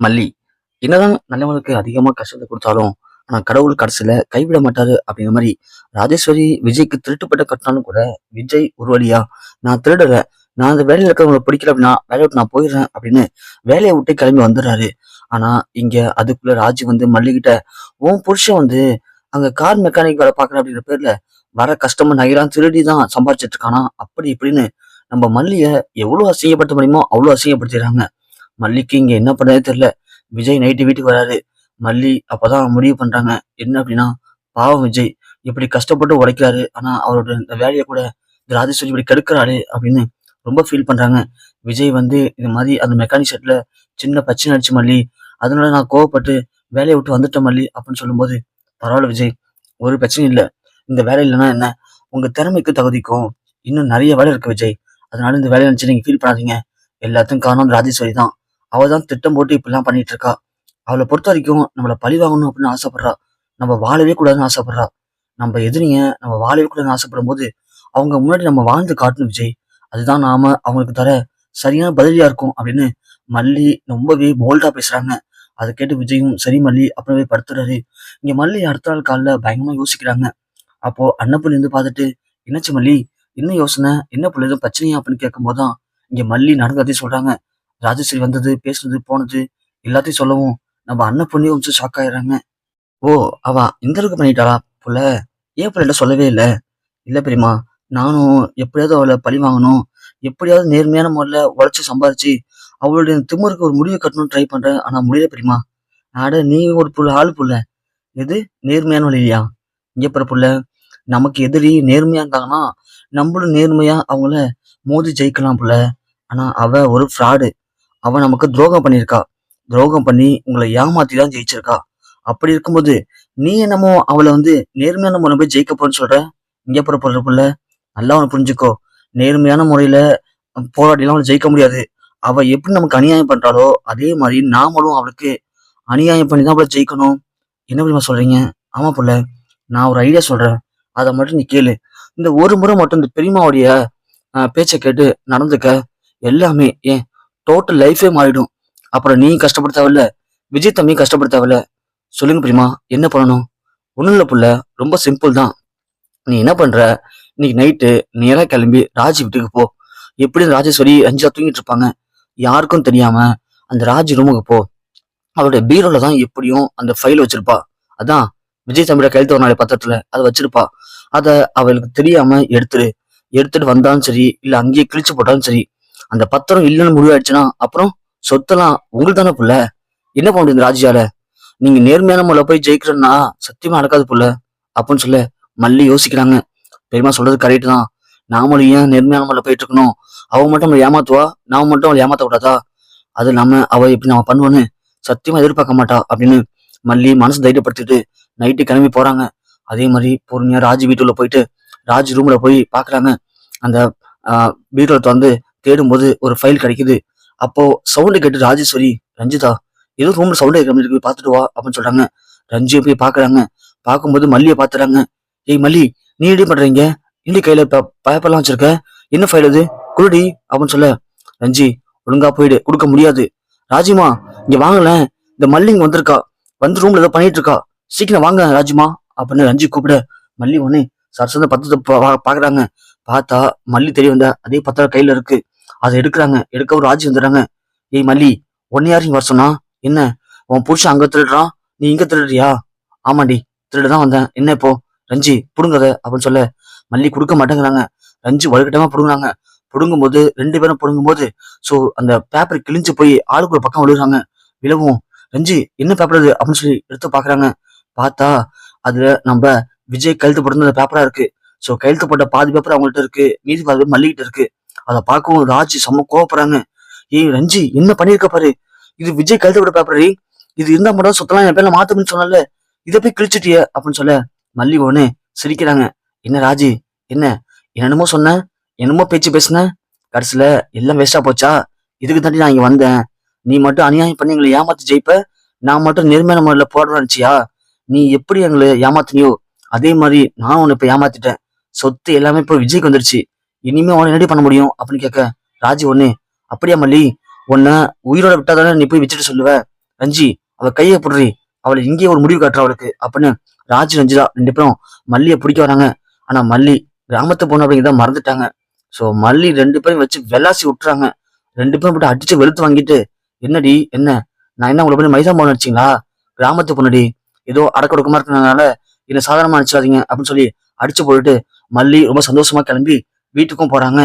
மல்லி. என்னதான் நல்லவனுக்கு அதிகமாக கஷ்டத்தை கொடுத்தாலும் ஆனால் கடவுள் கடைசியில் கைவிட மாட்டாரு அப்படிங்கிற மாதிரி ராஜேஸ்வரி விஜய்க்கு திருட்டுப்பட்ட கட்டினாலும் கூட விஜய் ஒரு வழியா நான் திருடலை. நான் அந்த வேலையில் இருக்கிறவங்களை பிடிக்கல அப்படின்னா வேலையை விட்டு நான் போயிடுறேன் அப்படின்னு வேலையை விட்டு கிளம்பி வந்துடுறாரு. ஆனால் இங்கே அதுக்குள்ளே ராஜி வந்து மல்லிகிட்ட உன் புருஷன் வந்து அங்கே கார் மெக்கானிக் வேலை பார்க்குறேன் அப்படிங்கிற பேரில் வர கஸ்டமர் நகைலாம் திருடி தான் சம்பாதிச்சிட்டு இருக்கானா? அப்படி இப்படின்னு நம்ம மல்லியை எவ்வளோ அசிங்கப்படுத்த முடியுமோ அவ்வளோ அசிங்கப்படுத்திடுறாங்க. மல்லிக்கு இங்க என்ன பண்ணதே தெரியல. விஜய் நைட்டு வீட்டுக்கு வராரு. மல்லி அப்பதான் முடிவு பண்றாங்க. என்ன அப்படின்னா பாவம் விஜய். இப்படி கஷ்டப்பட்டு உடைக்கிறாரு. ஆனா அவரோட இந்த வேலையை கூட இந்த ராஜேஸ்வரி இப்படி கெடுக்கிறாரு அப்படின்னு ரொம்ப ஃபீல் பண்றாங்க. விஜய் வந்து இந்த மாதிரி அந்த மெக்கானிக் செட்டில் சின்ன பிரச்சனை அடிச்சு மல்லி. அதனால நான் கோவப்பட்டு வேலையை விட்டு வந்துட்டேன் மல்லி அப்படின்னு சொல்லும்போது பரவாயில்ல விஜய். ஒரு பிரச்சனையும் இல்லை. இந்த வேலை இல்லைன்னா என்ன? உங்க திறமைக்கு தகுதிக்கும். இன்னும் நிறைய வேலை இருக்கு விஜய். அதனால இந்த வேலையை நினைச்சு நீங்க ஃபீல் பண்ணாதீங்க. எல்லாத்துக்கும் காரணம் இந்த ராஜேஸ்வரி தான் அவ தான் திட்டம் போட்டு இப்படிலாம் பண்ணிட்டு இருக்கா அவளை பொறுத்த வரைக்கும் நம்மளை பழி வாங்கணும் அப்படின்னு ஆசைப்படுறா. நம்ம வாழவே கூடாதுன்னு ஆசைப்படுறா. நம்ம எதிரிங்க நம்ம வாழவே கூடாதுன்னு ஆசைப்படும் போது அவங்க முன்னாடி நம்ம வாழ்ந்து காட்டணும் விஜய். அதுதான் நாம அவங்களுக்கு தர சரியான பதிலியா இருக்கும் அப்படின்னு மல்லி ரொம்பவே போல்டா பேசுறாங்க. அதை கேட்டு விஜயும் சரி மல்லி அப்புறமே படுத்துறாரு. இங்க மல்லி அடுத்த நாள் காலைல பயங்கரமா யோசிக்கிறாங்க. அப்போ அன்னப்புள்ளி இருந்து பார்த்துட்டு என்னச்சு மல்லி? என்ன யோசனை? என்ன பிள்ளை எதுவும் பிரச்சனையா? அப்படின்னு கேட்கும்போது தான் இங்க மல்லி நடந்ததே சொல்றாங்க. ராஜேஸ்வரி வந்தது பேசுனது போனது எல்லாத்தையும் சொல்லவும் நம்ம அண்ணன் பொண்ணையும் கொஞ்சம் ஷாக் ஆயிடுறாங்க. ஓ அவ இந்த அளவுக்கு பண்ணிட்டாளா புள்ள ஏன் புள்ள சொல்லவே இல்லை. இல்லை பெரியமா நானும் எப்படியாவது அவளை பழி வாங்கணும். எப்படியாவது நேர்மையான முறையில் உழைச்சி சம்பாதிச்சு அவளுடைய திமுருக்கு ஒரு முடிவை கட்டணும்னு ட்ரை பண்றேன். ஆனால் முடியல பெரியமா ஆட நீ ஒரு புள்ள ஆள் புள்ள. எது? நேர்மையான வழியா இங்கே பிற புள்ள நமக்கு எதிரி நேர்மையாக இருந்தாங்கன்னா நம்மளும் நேர்மையாக அவங்கள மோதி ஜெயிக்கலாம் புள்ள. ஆனால் அவ ஒரு ஃப்ராடு அவன் நமக்கு துரோகம் பண்ணியிருக்கா. துரோகம் பண்ணி உங்களை ஏமாத்தி தான் ஜெயிச்சிருக்கா. அப்படி இருக்கும்போது நீ என்னமோ அவளை வந்து நேர்மையான முறை போய் ஜெயிக்க போறேன்னு சொல்ற? இங்கே போற போற புள்ள நல்லா அவனை புரிஞ்சுக்கோ. நேர்மையான முறையில போராடிலாம் அவளை ஜெயிக்க முடியாது. அவ எப்படி நமக்கு அநியாயம் பண்றாளோ அதே மாதிரி நாமளும் அவளுக்கு அநியாயம் பண்ணி தான் அவளை ஜெயிக்கணும். என்ன தெரியுமா சொல்றீங்க? ஆமா புள்ள நான் ஒரு ஐடியா சொல்றேன். அதை மட்டும் நீ கேளு. இந்த ஒரு முறை மட்டும் இந்த பெரியம்மாவுடைய பேச்சை கேட்டு நடந்துக்க. எல்லாமே ஏன் டோட்டல் லைஃபே மாறிடும். அப்புறம் நீ கஷ்டப்பட தேவையில்ல விஜய் தம்பி கஷ்டப்பட தேவையில்ல சொல்லுங்க பிரியமா என்ன பண்ணணும்? ஒன்றும் இல்லை புள்ள ரொம்ப சிம்பிள் தான். நீ என்ன பண்ற? இன்னைக்கு நைட்டு நேராக கிளம்பி ராஜ் வீட்டுக்கு போ. எப்படி ராஜேஸ்வரி அஞ்சா தூங்கிட்டு இருப்பாங்க. யாருக்கும் தெரியாம அந்த ராஜ் ரூமுக்கு போ. அவருடைய பீரோல தான் எப்படியும் அந்த ஃபைல் வச்சிருப்பா. அதான் விஜய் தம்பியோட கையெழுத்து ஒரு நாளை பத்திரத்துல அதை வச்சிருப்பா. அதை அவளுக்கு தெரியாம எடுத்துரு. எடுத்துட்டு வந்தாலும் சரி இல்ல அங்கேயே கிழிச்சு போட்டாலும் சரி அந்த பத்திரம் இல்லைன்னு முடிவாயிடுச்சுன்னா அப்புறம் சொத்தெல்லாம் உங்களுக்கு தானே புள்ள? என்ன பண்ண முடியும் இந்த நீங்க நேர்மையான முறையில் போய் ஜெயிக்கிறன்னா சத்தியமா நடக்காது புள்ள. அப்படின்னு சொல்ல மல்லி யோசிக்கிறாங்க. பெரியமா சொல்றது கரெக்ட் தான். நாமளும் ஏன் நேர்மையான முறையில் போயிட்டு இருக்கணும்? அவ மட்டும் நம்மளை ஏமாத்துவா? நாம மட்டும் அவளை ஏமாத்த கூடாதா? அது நம்ம அவ எப்படி நம்ம பண்ணுவோன்னு சத்தியமா எதிர்பார்க்க மாட்டா அப்படின்னு மல்லி மனசு தைரியப்படுத்திட்டு நைட்டு கிளம்பி போறாங்க. அதே மாதிரி பொறுமையா ராஜ் வீட்டுல போயிட்டு ராஜ் ரூம்ல போய் பாக்குறாங்க. அந்த வீட்டுல வந்து தேடும்போது ஒரு ஃபைல் கிடைக்குது. அப்போ சவுண்டு கேட்டு ராஜேஸ்வரி ரஞ்சிதா ஏதோ ரூம்ல சவுண்ட் கேட்க இருக்கு பார்த்துட்டு வா அப்படின்னு சொல்றாங்க. ரஞ்சியை போய் பாக்குறாங்க பார்க்கும்போது மல்லியை பாத்துறாங்க ஏய் மல்லி நீ எப்படி பண்றீங்க? இன்னி கையில பேப்பர்லாம் வச்சிருக்க? என்ன ஃபைல் இது குருடி அப்படின்னு சொல்ல. ரஞ்சி ஒழுங்கா போயிடு கொடுக்க முடியாது. ராஜிமா இங்க வாங்கலேன் இந்த மல்லி இங்க வந்திருக்கா. வந்து ரூம்ல ஏதோ பண்ணிட்டு இருக்கா. சீக்கிரம் வாங்க ராஜிமா அப்படின்னு ரஞ்சி கூப்பிட. மல்லி உடனே சரசந்த பத்திரத்தை பா- பாக்குறாங்க பார்த்தா மல்லி தெரிய வந்த அதே பத்திரம் கையில இருக்கு. அதை எடுக்கிறாங்க. எடுக்க ஒரு ராஜி வந்துடுறாங்க ஏய் மல்லி உன்னை யாரையும் வர சொன்னா? என்ன? உன் புருஷன் அங்க திருடுறான். நீ இங்க திருடுறியா? ஆமாண்டி திருடுதான் வந்தேன். என்ன இப்போ? ரஞ்சி புடுங்கத அப்படின்னு சொல்ல. மல்லி கொடுக்க மாட்டேங்கிறாங்க. ரஞ்சி வலுக்கட்டமா புடுங்குறாங்க. புடுங்கும்போது ரெண்டு பேரும் புடுங்கும்போது ஸோ அந்த பேப்பர் கிழிஞ்சு போய் ஆளுக்கு ஒரு பக்கம் விழுகிறாங்க. விழவும் ரஞ்சி என்ன பேப்பர் அது? அப்படின்னு சொல்லி எடுத்து பாக்குறாங்க பார்த்தா அதுல நம்ம விஜய் கையெழுத்து அந்த பேப்பரா இருக்கு. ஸோ கையெழுத்து போட்ட பாதி பேப்பர் அவங்கள்ட்ட இருக்கு. மீதி பாதி பேர் மல்லிகிட்ட இருக்கு. அதை பார்க்கவும் ராஜி செம்ம கோவப்படுறாங்க. ஏய் ரஞ்சி என்ன பண்ணியிருக்க பாரு? இது விஜய் கையெழுத்து போட்ட பேப்பர் இது இருந்தா மட்டும் சுத்தலாம் என் பேர்ல மாத்தணும்னு சொன்னல. இதை போய் கிழிச்சிட்டிய அப்படின்னு சொல்ல மல்லி ஒண்ணு சிரிக்கிறாங்க. என்ன ராஜி? என்ன? என்னென்னமோ சொன்ன? என்னமோ பேச்சு பேசுனேன் கடைசியில எல்லாம் வேஸ்டா போச்சா? இதுக்கு தாண்டி நான் இங்க வந்தேன். நீ மட்டும் அநியாயம் பண்ணி எங்களை ஏமாத்தி ஜெயிப்ப? நான் மட்டும் நேர்மையான முறையில் போடுறேன் நினைச்சியா? நீ எப்படி எங்களை ஏமாத்தினியோ? அதே மாதிரி நான் உன்னை இப்ப ஏமாத்திட்டேன். சொத்து எல்லாமே இப்போ விஜய்க்கு வந்துருச்சு. இனிமே உன என்னடி பண்ண முடியும் அப்படின்னு கேட்க ராஜி ஒண்ணு அப்படியா மல்லி உன்னை உயிரோட விட்டாதானே நீ போய் வச்சுட்டு சொல்லுவ? ரஞ்சி அவ கையை புடுறி அவளை இங்கேயே ஒரு முடிவு காட்டுற அவளுக்கு அப்படின்னு ராஜ் ரஞ்சிதா ரெண்டு பேரும் மல்லியை பிடிக்க வராங்க. ஆனா மல்லி கிராமத்து போன அப்படிங்கிறத மறந்துட்டாங்க. ஸோ மல்லி ரெண்டு பேரும் வச்சு வெள்ளாசி விட்டுறாங்க. ரெண்டு பேரும் போட்டு அடிச்சு வெளுத்து வாங்கிட்டு என்னடி என்ன? நான் என்ன உங்களை பண்ணி மைதா போன வச்சிங்களா கிராமத்து பொண்ணுடி ஏதோ அடக்கொடுக்கமா இருக்கிறதுனால என்ன சாதாரணமா அடிச்சிடாதீங்க அப்படின்னு சொல்லி அடிச்சு போட்டுட்டு மல்லி ரொம்ப சந்தோஷமா கிளம்பி வீட்டுக்கும் போறாங்க.